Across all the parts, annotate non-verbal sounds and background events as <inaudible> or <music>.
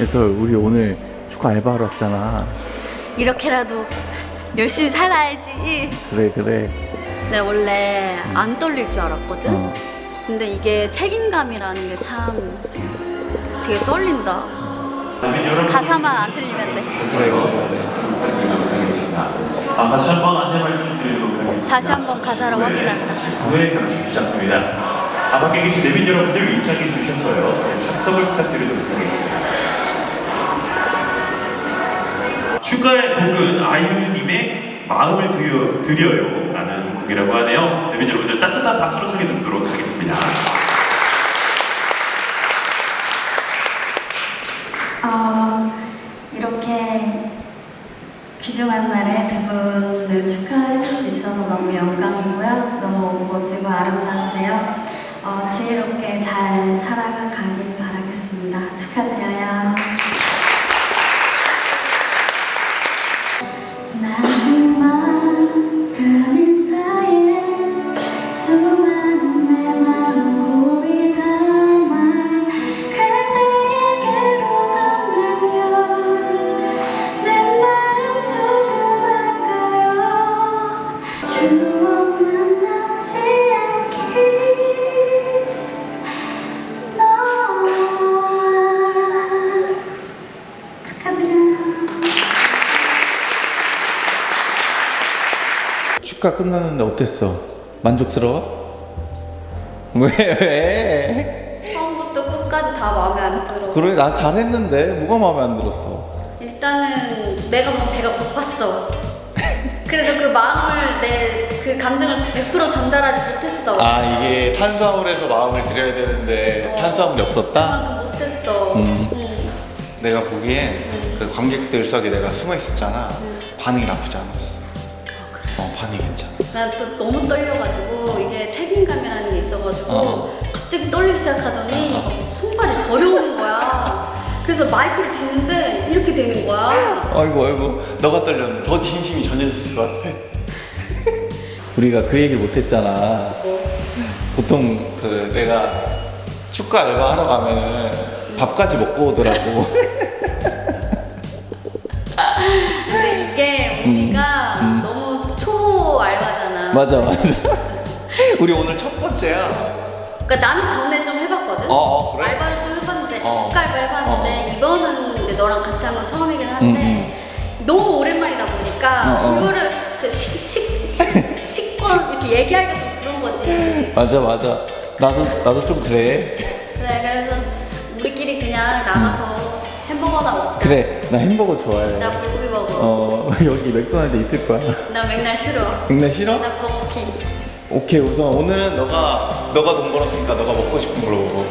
그래서 우리 오늘 축하 알바하러 왔잖아. 이렇게라도 열심히 살아야지. 그래 그래. 내가 원래 안 떨릴 줄 알았거든. 어. 근데 이게 책임감이라는 게 참 되게 떨린다. 가사만 안 틀리면 돼. 아, 다시 한번 안내 말씀드리도록 하겠습니다. 다시 한번 가사를 확인한다. 노래 잠시 시작합니다. 아, 밖에 계신 내빈 여러분들 입장해 주셨어요. 네, 착석을 부탁드리도록 하겠습니다. 축가의 곡은 아이유님의 마음을 드려, 드려요 라는 곡이라고 하네요. 내빈 여러분들 따뜻한 박수로 청해 듣도록 하겠습니다. 어, 이렇게 귀중한 날에 두 분을 축하해 줄 수 있어서 너무 영광이고요. 너무 멋지고 아름다우세요. 어, 지혜롭게 잘 살아가 끝났는데 어땠어? 만족스러워? 왜 왜? 처음부터 끝까지 다 마음에 안 들어. 그래 나 잘했는데 뭐가 마음에 안 들었어? 일단은 내가 너무 배가 고팠어. 그래서 그 마음을 내 그 감정을 100% 전달하지 못했어. 아 이게 탄수화물에서 마음을 드려야 되는데 어. 탄수화물이 없었다? 그만큼 못했어. 음. 응. 내가 보기엔 그 관객들 속에 내가 숨어 있었잖아. 반응이 나쁘지 않았어. 어 반응이 괜찮았어. 난또 너무 떨려가지고 이게 책임감이라는 게 있어가지고 어. 갑자기 떨리기 시작하더니 어, 어. 막 손발이 저려오는 거야. 그래서 마이크를 쥐는데 이렇게 되는 거야. 아이고 아이고 너가 떨렸는데 더 진심이 전해졌을 것 같아. <laughs> 우리가 그 얘기를 못했잖아. 뭐. 보통 그 내가 축가 알바 하러 가면은 밥까지 먹고 오더라고. <laughs> 맞아 맞아. <laughs> 우리 오늘 첫 번째야. 그러니까 나는 전에 좀 해봤거든. 어, 어, 그래? 알바를 좀 해봤는데 어. 축가 알바 해봤는데 이거는 이제 너랑 같이 한 건 처음이긴 한데 너무 오랜만이다 보니까 음, 어, 어. 이거를 식식식 <laughs> 식권 이렇게 얘기하기가 좀 그런 거지. 맞아 맞아. 나도 나도 좀 그래. 그래 그래서 우리끼리 그냥 나가서 햄버거나 먹자. 그래 나 햄버거 좋아해. 나 불고기 먹어. 어 <laughs> 여기 맥도날드 있을 거야. <laughs> 나 맥날 싫어. 맥날 싫어? 나 버거킹. 오케이 우선 오늘은 너가 너가 돈 벌었으니까 너가 먹고 싶은 걸로 먹어.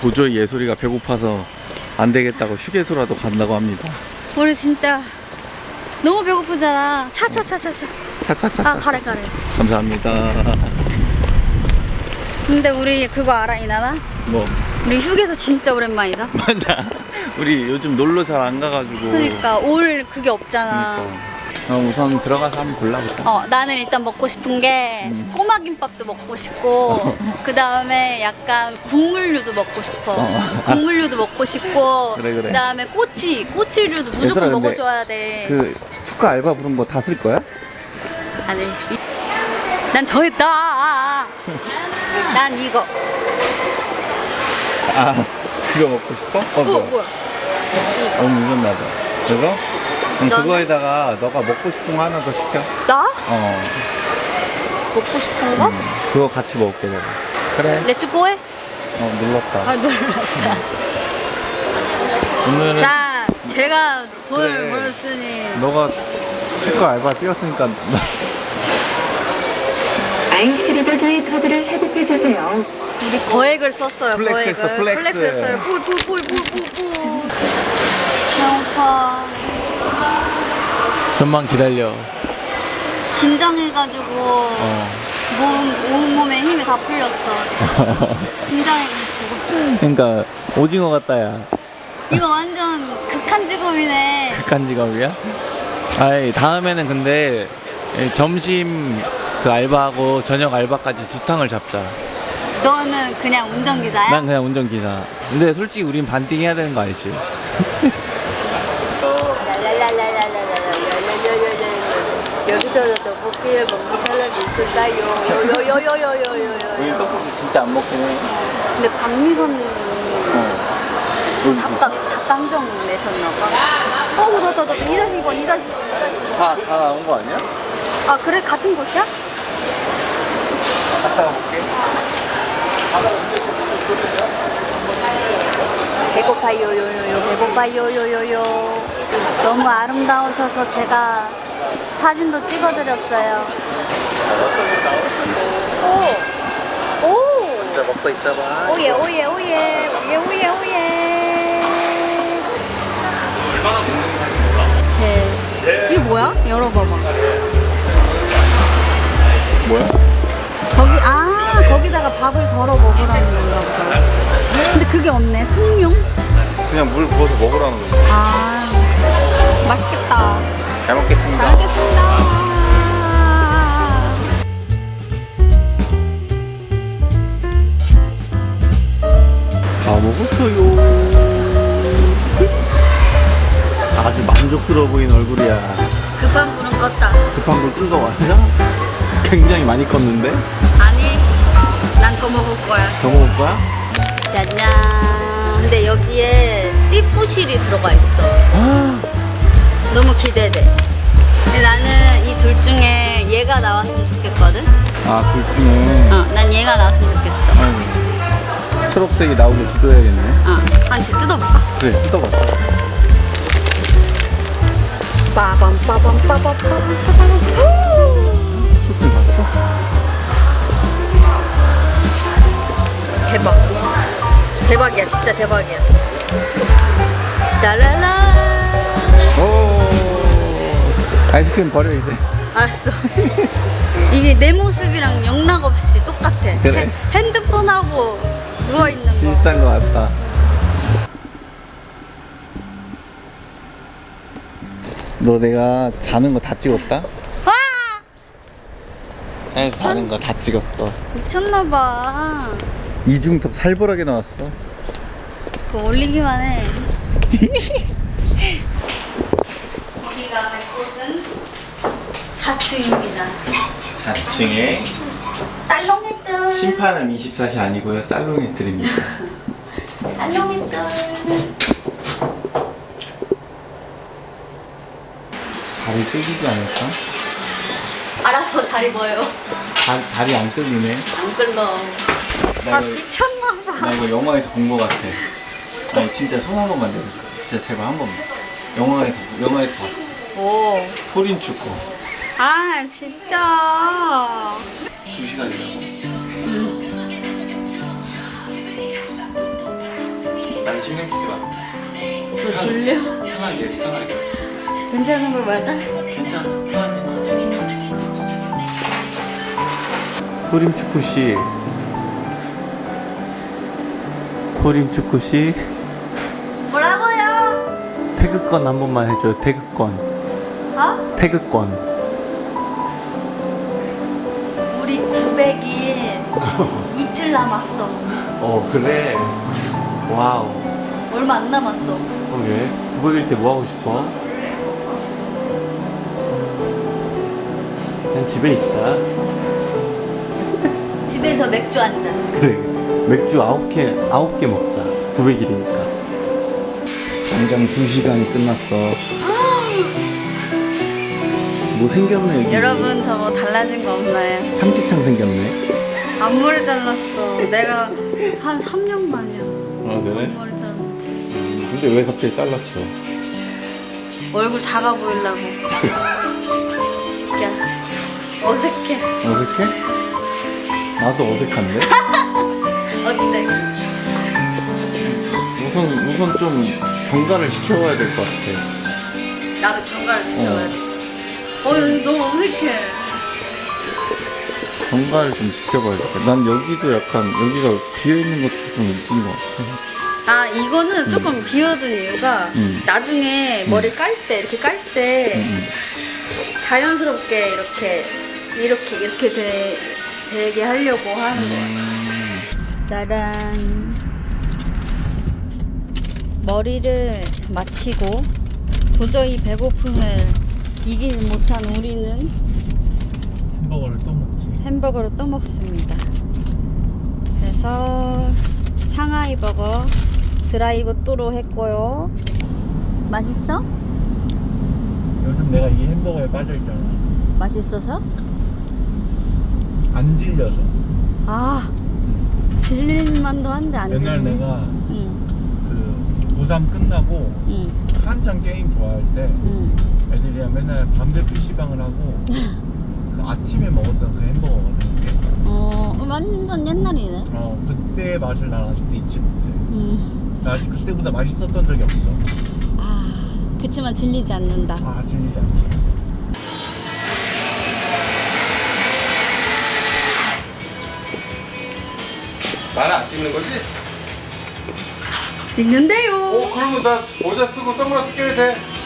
도저히 예솔이가 배고파서 안 되겠다고 휴게소라도 간다고 합니다. 우리 진짜 너무 배고프잖아. 차차차차차. 차차차. 아 가래 가래. 감사합니다. <laughs> 근데 우리 그거 알아 이나나? 뭐 우리 휴게소 진짜 오랜만이다. <laughs> 맞아. 우리 요즘 놀러 잘 안 가가지고. 그러니까 올 그게 없잖아. 그러니까. 어, 우선 들어가서 한번 골라보자. 어 나는 일단 먹고 싶은 게 음. 꼬마 김밥도 먹고 싶고 <laughs> 그 다음에 약간 국물류도 먹고 싶어. 어. 국물류도 먹고 싶고 그래, 그래. 다음에 꼬치 꼬치류도 얘들아, 무조건 근데 먹어줘야 돼. 그 축가 알바 부른 거 다 쓸 거야? 아니 이- 난 정했다. <laughs> 난 이거. 아 그거 먹고 싶어? 어 어 뭐야? 뭐야? 이거. 어 무슨 나다. 그거? 그럼 너는? 그거에다가 너가 먹고 싶은 거 하나 더 시켜. 나 어. 먹고 싶은 거? 음, 그거 같이 먹을게 내가. 그래. 렛츠고해? 어 눌렀다. 아 놀랐다. 오늘은 자, 제가 돈을 그래. 벌었으니 너가 축가 알바 뛰었으니까 IC리더드의 카드를 삽입해 주세요. 우리 거액을 썼어요. 플렉스 했어, 거액을 플렉스. 했어요. 뿌뿌뿌뿌뿌뿌. 배고파. 좀만 기다려. 긴장해가지고 어. 몸 온몸에 힘이 다 풀렸어. <laughs> 긴장해가지고. 그러니까 오징어 같다야. 이거 완전 극한 직업이네. 극한 직업이야? 아이 다음에는 근데 이 점심 그 알바하고 저녁 알바까지 두 탕을 잡자. 너는 그냥 운전기사야? 난 그냥 운전기사. 근데 솔직히 우린 반띵 해야 되는 거 알지? 여기서 떡볶이를 먹는 사람이 있을까요? 요요요요요요요. 떡볶이 진짜 안 먹긴 해. 근데 박미선 어. 답답 답방정 내셨나 봐. 어, 나, 나, 나, 2-2번, 2 다, 다 나온 거 아니야? 아, 그래? 같은 곳이야? 갔다 와볼게. 배고파요, 요요요, 배고파요, 요요요. 너무 아름다우셔서 제가 사진도 찍어드렸어요. 오! 오! 진짜 먹고 있어봐. 오예, 오예, 오예, 오예, 오예, 오예. 얼마나 먹는 건지 몰라. 네. 이게 뭐야? 열어봐봐. 뭐야? 거기, 아, 거기다가 밥을 덜어 먹으라는 건가 보다. 근데 그게 없네. 숭늉? 그냥 물 부어서 먹으라는 거지. 아, 맛있겠다. 잘 먹겠습니다. 잘 먹겠습니다. 다 먹었어요. 아주 만족스러워 보이는 얼굴이야. 급한 불은 껐다. 급한 걸 끈거 맞아? 굉장히 많이 껐는데? 난 더 먹을 거야. 더 먹을 거야? 짜잔. 근데 여기에 띠부실이 들어가 있어. 아, 너무 기대돼. 근데 나는 이 둘 중에 얘가 나왔으면 좋겠거든? 아, 둘 중에. 어, 난 얘가 나왔으면 좋겠어. 아이고. 초록색이 나오게 주도해야겠네. 어, 한지 뜯어볼까? 그래, 뜯어봐. 빠밤, 빠밤, 빠밤, 빠밤, 빠밤. 대박. 대박이야, 진짜 대박이야. 라라라. 오. 아이스크림 버려, 이제. 알았어. <laughs> 이게 내 모습이랑 영락 없이 똑같아. 그래? 핸- 핸드폰하고 누워있는 거. 비슷한 거 같다. 너 내가 자는 거 다 찍었다? 와! 자에서 자는 거 다 찍었어. 미쳤나봐. 이중턱 살벌하게 나왔어. 그거 올리기만 해. <laughs> 거기가 갈 곳은 4층입니다. 4층에 딸롱했던. 심판은 24시 아니고요. 살롱에 드립니다. 딸롱했던. 다리 뜯기지 않을까? 알아서 자리 뭐예요? 다, 다리 안 뜯기네. 안 끌러. 나아 이거, 미쳤나봐. 나 이거 영화에서 본 거 같아. 아니 진짜 손 한 번만 내려줘. 진짜 제발 한 번만. 영화에서 영화에서 봤어. 오. 소린 축구. 아 진짜. 두 시간이라고. 난 신경 쓰지 마. 너 졸려? 편하게 편하게. 괜찮은 거 맞아? 괜찮아. 편하게. 소림 축구 씨. 소림 축구 씨. 뭐라고요? 태극권 한 번만 해줘요. 태극권. 어? 태극권. 우리 900일 <laughs> 이틀 남았어. 어 그래. 와우. 얼마 안 남았어. 그러게. 900일 때 뭐 하고 싶어? 그냥 집에 있자. 집에서 맥주 한 잔. 그래. 맥주 9개, 9개 먹자. 900일이니까. 당장 2시간이 끝났어. 뭐 생겼네, 여기. 여러분 저뭐 달라진 거 없나요? 삼지창 생겼네. 앞머리 잘랐어. 내가 한 3년 만이야. 아, 그래? 앞머리 잘랐지. 근데 왜 갑자기 잘랐어? 얼굴 작아 보이려고. 쉽게. 어색해. 어색해? 나도 어색한데? <laughs> 어때? 우선, 우선 좀 경과를 시켜봐야 될 것 같아. 나도 경과를 지켜야 돼. 어, 여기 너무 어색해. 경과를 좀 시켜봐야겠다. 난 여기도 약간, 여기가 비어 있는 것도 좀 웃긴 것 같아. 아, 이거는 조금 비워둔 이유가 음. 나중에 머리 깔 때, 이렇게 깔 때 음, 자연스럽게 이렇게, 이렇게, 이렇게 되, 되게 하려고 하는 거야. 음. 짜란. 머리를 마치고 도저히 배고픔을 이기지 못한 우리는 햄버거를 또 먹지. 햄버거를 또 먹습니다. 그래서 상하이 버거 드라이브 뚜로 했고요. 맛있어? 요즘 내가 이 햄버거에 빠져 있잖아. 맛있어서? 안 질려서. 아 질릴만도 한데 안. 옛날 내가 응, 그 고3 끝나고 응, 한창 게임 좋아할 때 응. 애들이랑 맨날 밤새 PC방을 하고 <laughs> 그 아침에 먹었던 그 햄버거거든. 그게. 어 완전 옛날이네. 어, 그때 맛을 난 아직도 잊지 못해. 음. 나 아직 그때보다 맛있었던 적이 없어. 아 그치만 질리지 않는다. 아, 질리지 않지. 나는 안 찍는 거지? 찍는데요. 어 그러면 나 모자 쓰고 선글라스 껴야 돼.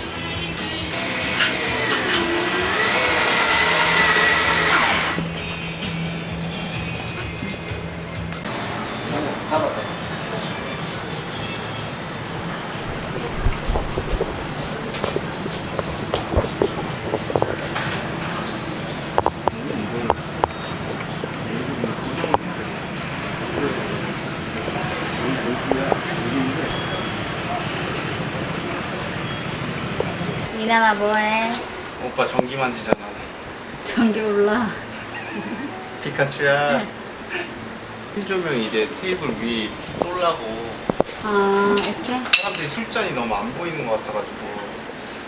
이나나 뭐해? 오빠 전기 만지잖아. 전기 올라. 피카츄야. 흰 조명 이제 테이블 위에 이렇게 쏠라고 아 이렇게? 사람들이 술잔이 너무 안 보이는 것 같아가지고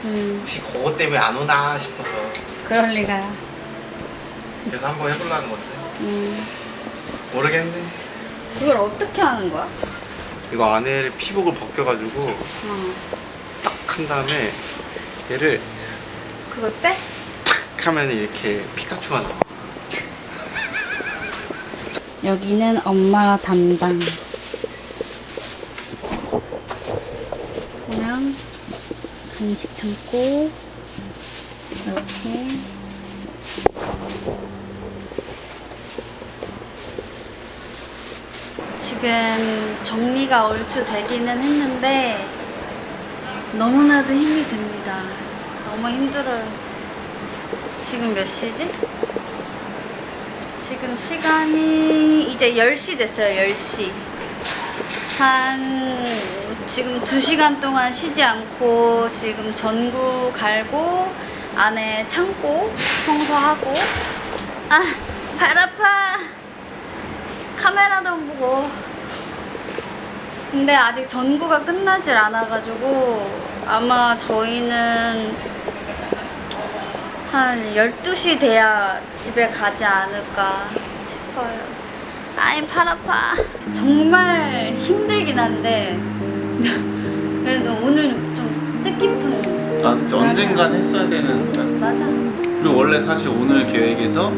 음 혹시 그것 때문에 안 오나 싶어서 그럴 리가. 그래서 한번 해보려는 건데 음 모르겠네. 그걸 어떻게 하는 거야? 이거 안에 피복을 벗겨가지고 어 딱 한 다음에 얘를 그걸 빼? 탁 하면 이렇게 피카츄가 나와. 여기는 엄마 담당. 보면 간식 창고 이렇게 지금 정리가 얼추 되기는 했는데 너무나도 힘이 듭니다. 너무 힘들어요. 지금 몇 시지? 지금 시간이 이제 10시 됐어요, 10시. 한 지금 2시간 동안 쉬지 않고 지금 전구 갈고 안에 창고 청소하고 아, 발 아파. 카메라도 무거워. 근데 아직 전구가 끝나질 않아가지고 아마 저희는 한 12시 돼야 집에 가지 않을까 싶어요. 아이, 팔 아파. 정말 힘들긴 한데, <laughs> 그래도 오늘 좀 뜻깊은. 아, 그치. 언젠간 했어야 되는 거야. 맞아. 그리고 원래 사실 오늘 계획에서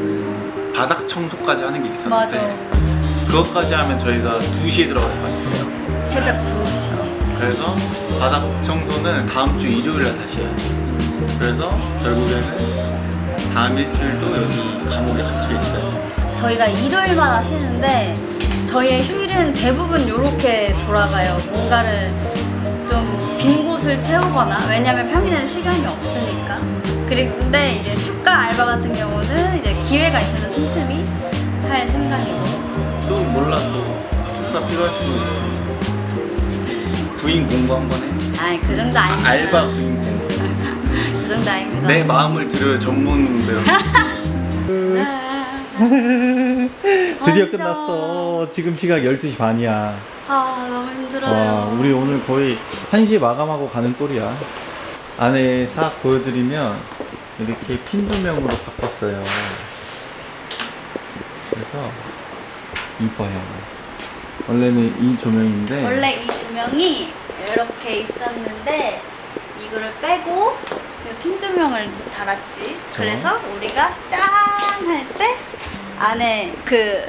바닥 청소까지 하는 게 있었는데 맞아. 그것까지 하면 저희가 2시에 들어갈 것 같아요. 새벽 2시. 그래서 바닥 청소는 다음 주 일요일에 다시 해야 돼. 그래서 결국에는 다음 일주일도 여기 감옥에 갇혀 있어요. 저희가 일요일마다 쉬는데, 저희의 휴일은 대부분 이렇게 돌아가요. 뭔가를 좀 빈 곳을 채우거나, 왜냐면 평일에는 시간이 없으니까. 그리고 근데 이제 축가 알바 같은 경우는 이제 기회가 있으면 틈틈이 할 생각이고. 또 몰라 또 축사 필요하신 분 구인 공부 한 번 해. 아이, 그 정도 아닙니다. 알바 구인 공부. 아닙니다. 내 마음을 들을 전문 배우. <laughs> 드디어 완전. 끝났어. 지금 시각 12시 반이야. 아, 너무 힘들어요. 와, 우리 오늘 거의 1시 마감하고 가는 꼴이야. 안에 싹 보여드리면 이렇게 핀 조명으로 바꿨어요. 그래서 이뻐요. 원래는 이 조명인데 원래 이 조명이 이렇게 있었는데 이거를 빼고 이 핀 조명을 달았지. 저. 그래서 우리가 짠 할 때 안에 그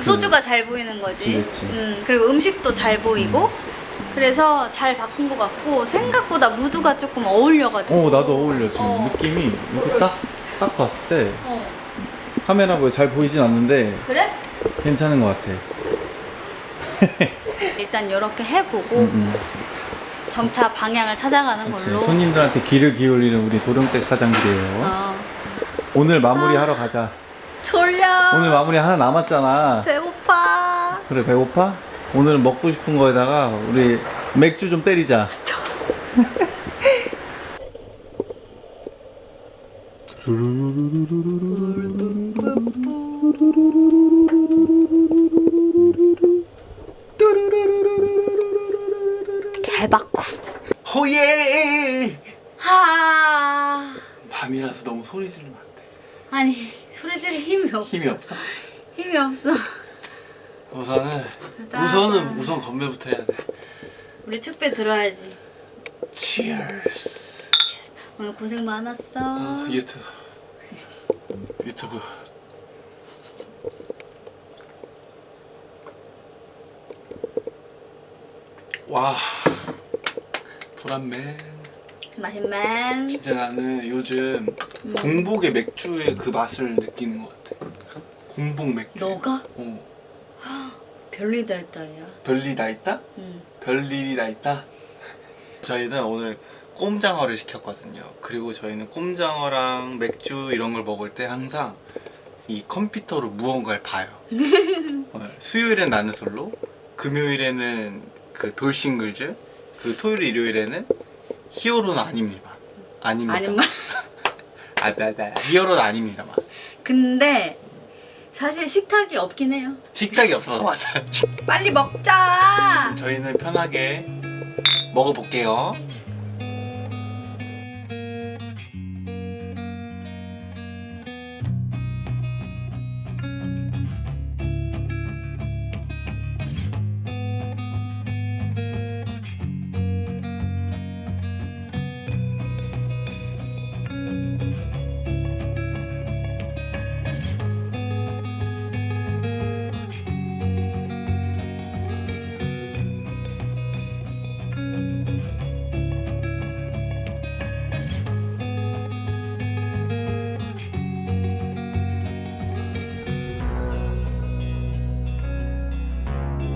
소주가 잘 보이는 거지. 그치, 그치. 음, 그리고 음식도 잘 보이고. 그래서 잘 바꾼 것 같고 생각보다 무드가 조금 어울려가지고. 어 나도 어울려 지금 어. 느낌이 이렇게 딱, 딱 봤을 때 어. 카메라 보여 잘 보이진 않는데 그래? 괜찮은 것 같아 <laughs> 일단 이렇게 해보고 음, 음. 점차 방향을 찾아가는 그치. 걸로. 손님들한테 귀를 기울이는 우리 도령댁 사장들이에요. 어. 오늘 마무리 하러 가자. 졸려. 오늘 마무리 하나 남았잖아. 배고파. 그래 배고파? 오늘 먹고 싶은 거에다가 우리 맥주 좀 때리자. <laughs> 개박쿠. 호예! 하. 밤이라서 너무 소리 지르면 안 돼. 아니 소리 지를 힘이 없어. 힘이 없어. 힘이 없어. 우선은 일단- 우선은 우선 건배부터 해야 돼. 우리 축배 들어야지. Cheers. 오늘 고생 많았어. 어, 유튜브. 유튜브. 와. 보람맨. 맛있맨. 진짜 나는 요즘 음. 공복의 맥주의 그 맛을 느끼는 것 같아. 공복 맥주. 너가 어. 별리다 했다야. 별일 다 있다? 응. 별일이 다 있다? 저희는 오늘 꼼장어를 시켰거든요. 그리고 저희는 꼼장어랑 맥주 이런 걸 먹을 때 항상 이 컴퓨터로 무언가를 봐요. <laughs> 어, 수요일엔 나는 솔로, 금요일에는 그 돌싱글즈, 그 토요일 일요일에는 히어로는 아닙니다. 아닙니다. 말. <laughs> 아, 네, 네. 히어로는 아닙니다만. 근데 사실 식탁이 없긴 해요. 식탁이 없어서 맞아요. 빨리 먹자. 저희는 편하게 먹어볼게요.